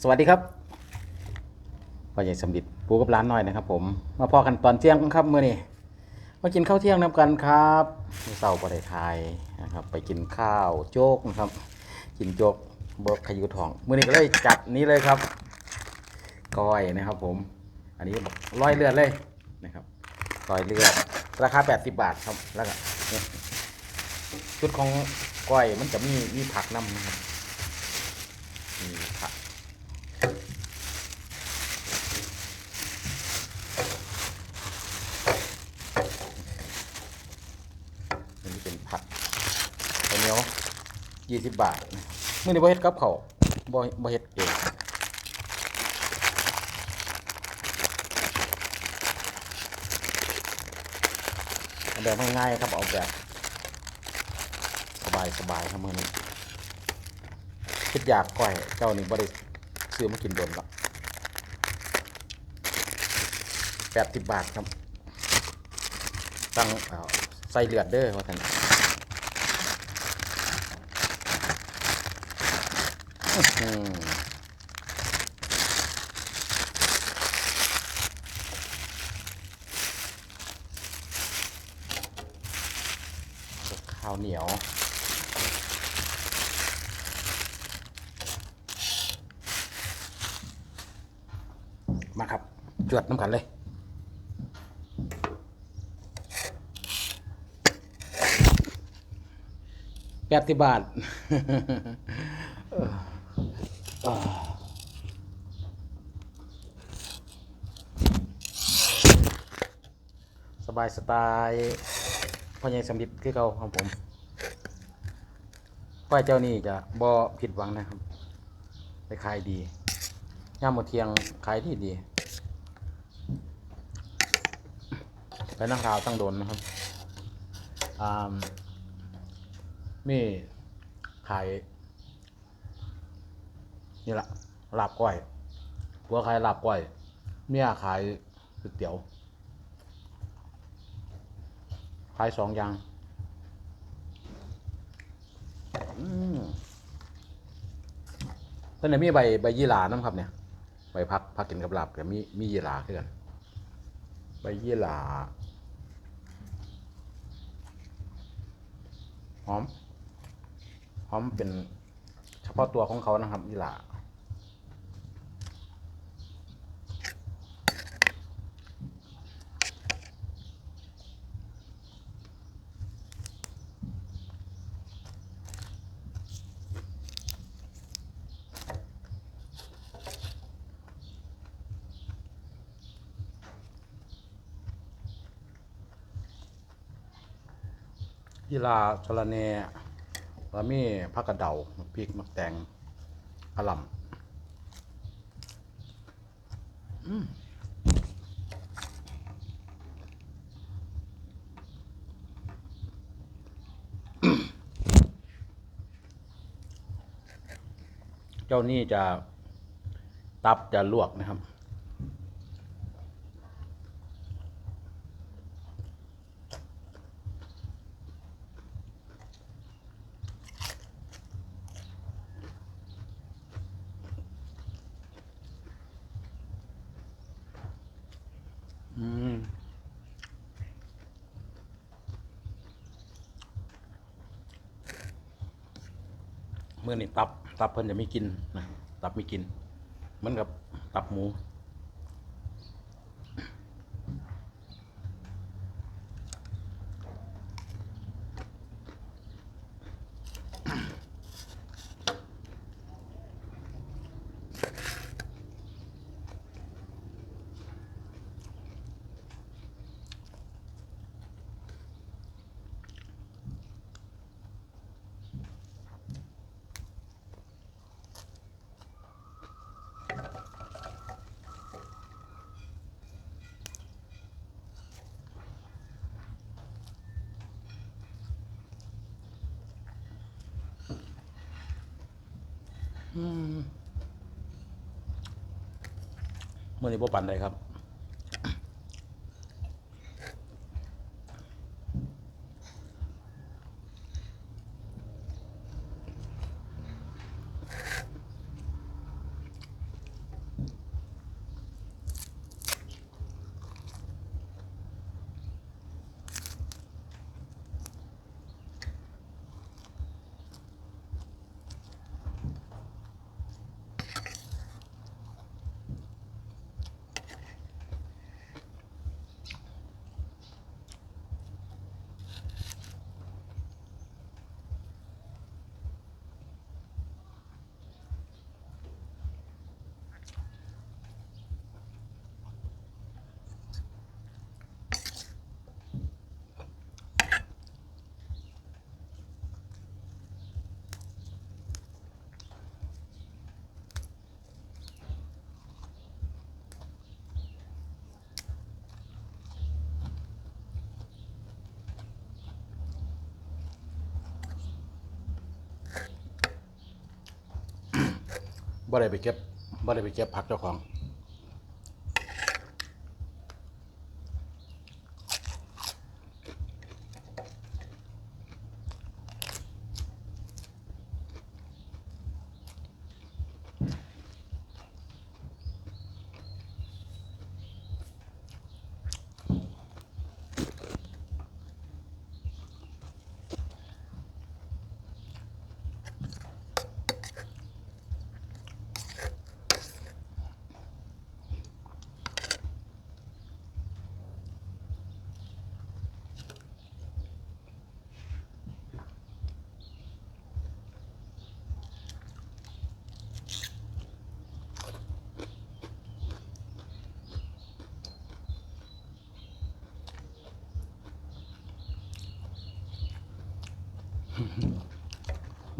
สวัสดีครับพ่อใหญ่สมดิตปูกับร้านน้อยนะครับ ผม มาพอกันตอนเที่ยงครับเมื่อนี้มากินข้าวเที่ยงนำกันครับเสาร์ประเทศไทยนะครับ ไปกินข้าวโจ๊กนะครับ กินโจ๊กเบิกขยุทองเมื่อนี้ก็เลยจัดนี้เลยครับก้อยนะครับ ผม อันนี้ร้อยเลือดเลยนะครับร้อยเลือดราคา 80 บาทครับแล้วก็ชุดของก้อยมันจะมีมีผักน้ำนะครับ มีผักอันนี้เป็นผักข้าวเหนียว ยี่สิบบาทเมื่อนี้บ่เฮ็ดกับเขาบ่บ่เฮ็ดเองแบบง่ายๆครับ เอาแบบสบายๆครับมื่อนี้คิดอยากก้อย เจ้านี่บ่ได้ซื้อมากินโดนหรอกแปดสิบบาทครับ ตั้งใส่เลือดเด้อว่าท่านอื้อหือ ข้าวเหนียวมาครับ จวดน้ำกันเลยแปดสิบบาท สบายสไตล์พ่อใหญ่สำลิดคือเก่าของผมป้ายเจ้านี่จะบ่ผิดหวังนะครับ ไปขายดีย่ามหมดเทียงขายดีดี ไปนั่งราวตั้งโดนนะครับอ่ามีขาย นี่แหละลาบก้อยผัวขายลาบก้อย เมียขายก๋วยเตี๋ยว ขายสองอย่างอืมเพิ่นมีใบใบยี่หร่าน้ำครับเนี่ย ใบพักพักกินกับลาบกับมีมียี่หร่าคือกันใบยี่หร่าหอมหอมเป็นเฉพาะตัวของเขานะครับยี่หร่า ยีราสะระแหน่แล้วมีผักกระเดาพริกมะแตงกะหล่ำเจ้านี่จะตับจะลวกนะครับ อืมเมื่อนี่ตับ ตับเพิ่นจะไม่กินนะตับไม่กิน เหมือนกับตับหมู เมื่อนี้บ่ปันได้ครับ ผ บ่ได้ไปเก็บบ่ได้ไปเก็บผักเจ้าของ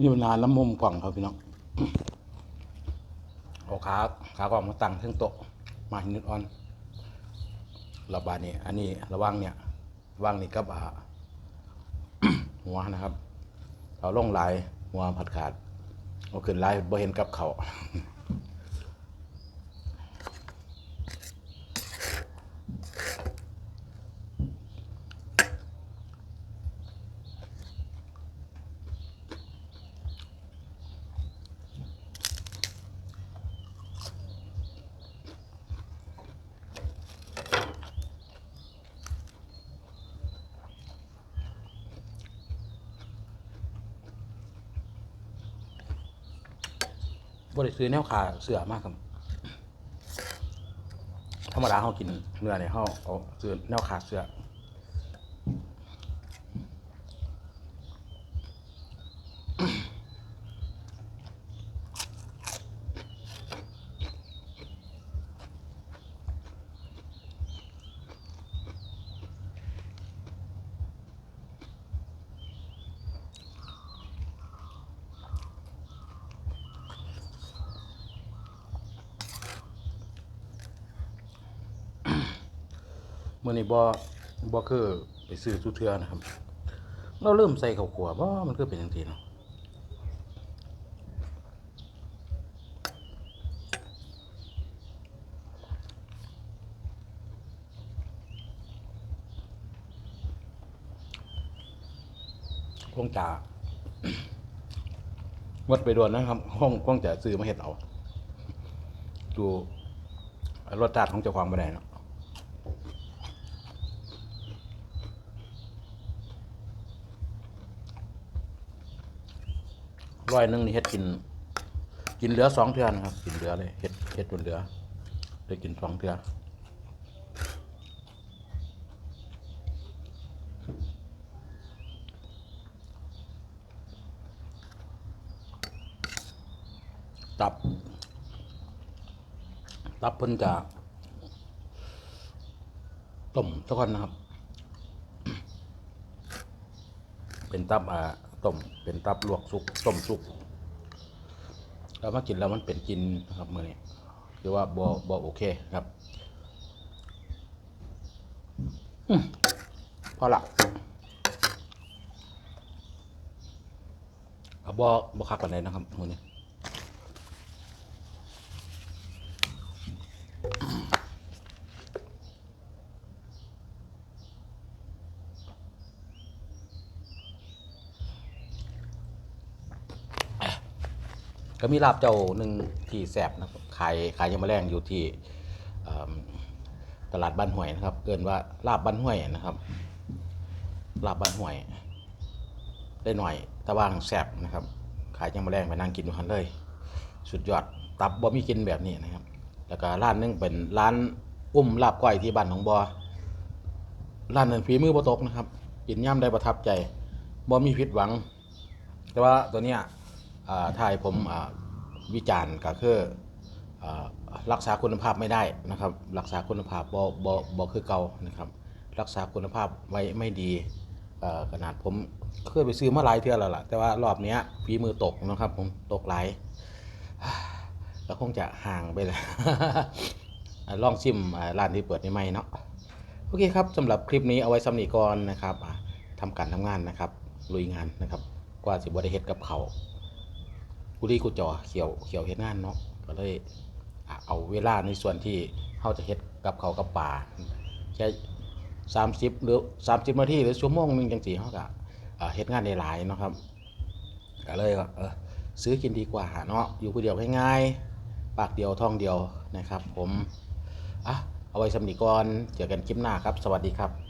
นี่นานแล้วมุมกล่องครับพี่น้องเอาขาขากล่องมาตั้งเครื่องโต๊ะมาหินนิดออนระบาดนี่อันนี้ระว่างเนี่ยว่างนี่กับ่าหัวนะครับเราล่องลายหัวผัดขาดเอาขึ้นลายบ่เห็นกับเขา บ่ได้ซื้อแนวขาเสือมากครับ ธรรมดาเขากินเนื้อเนี่ยเขาเอาซื้อแนวขาเสือ มื่อนี้บ่บ่คือไปซื้อทุเทือนะครับ เราเริ่มใส่ข้าวขัวบ่มันคือเป็นจังซี่เนาะคงจะงดไปด่วนนะครับคงคงจะซื้อมาเฮ็ดเอาดูรสชาติของเจ้าของบ่ได้เนาะ ร้อยหนึงนี่เฮ็ดกิน กินเหลือสองเทือนะครับ กินเหลือเลยเฮ็ดเฮ็ดจนเหลือได้กินสองเทือตับ ตับเพิ่นจะต้มสักคนนะครับ เป็นตับอ่า ต้มเป็นตับลวกสุกต้มสุกแล้วมากินแล้วมันเป็นกินนะครับมื่อนี้คือว่าบ่บอโอเคครับอพอละเอาบ่บอคักกันเลยนะครับมื่อนี้ ก็มีลาบเจ้าหนึ่งที่แสบนะครับขายขายยังมาแรงอยู่ที่ตลาดบ้านห้วยนะครับ เกินว่าลาบบ้านห้วยนะครับ ลาบบ้านห้วย ได้หน่อยตะว่างแสบนะครับ ขายยังมาแรงไปนั่งกินอยู่หันเลย สุดยอดตับบ่มีกินแบบนี้นะครับ แล้วก็ร้านนึงเป็นร้านอุ้มลาบก้อยที่บ้านของบอร้านนั้นฝีมือบ่ตกนะครับกินย่ำได้ประทับใจบ่มีผิดหวัง แต่ว่าตัวเนี้ย ถ้าให้ผมวิจารณ์ก็คืออรักษาคุณภาพไม่ได้นะครับ รักษาคุณภาพบ่บ่บ่คือเก่านะครับ รักษาคุณภาพไว้ไม่ดีขนาดผมเคยไปซื้อมาหลายเทื่อแล้วล่ะ แต่ว่ารอบนี้ฝีมือตกนะครับ ผมตกหลายแล้วคงจะห่างไปเลยลองชิมร้านที่เปิดใหม่เนาะโอเคครับสำหรับคลิปนี้เอาไว้สำนีก่อนนะครับทำการทำงานนะครับลุยงานนะครับ กว่าสิบริเฮ็ดกับเขา วกุลีกุจอเขียวเขียวเฮ็ดงานเนาะก็เลยเอาเวลาในส่วนที่เขาจะเฮ็ดกับเขากับป่าแค่สามสิบหรือสามสิบนาทีหรือชั่วโมงนึงจังสีเขาก็อะเฮ็ดงานได้หลายเนาะครับก็เลยว่าเออซื้อกินดีกว่าเนาะอยู่คนเดียวง่ายๆปากเดียวท้องเดียวนะครับ ผมอะเอาไว้สำนีก่อนเจอกันคลิปหน้าครับ สวัสดีครับ